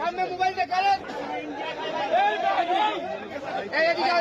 সামনে মোবাইলটা করেন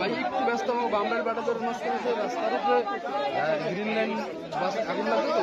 ভাই, একটু ব্যস্ত হব বামরাইল বাটা ধরে নষ্ট হয়েছে রাস্তার উপরে গ্রিন লাইন বাস আগুন লাগবে তো?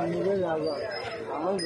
你这两个打王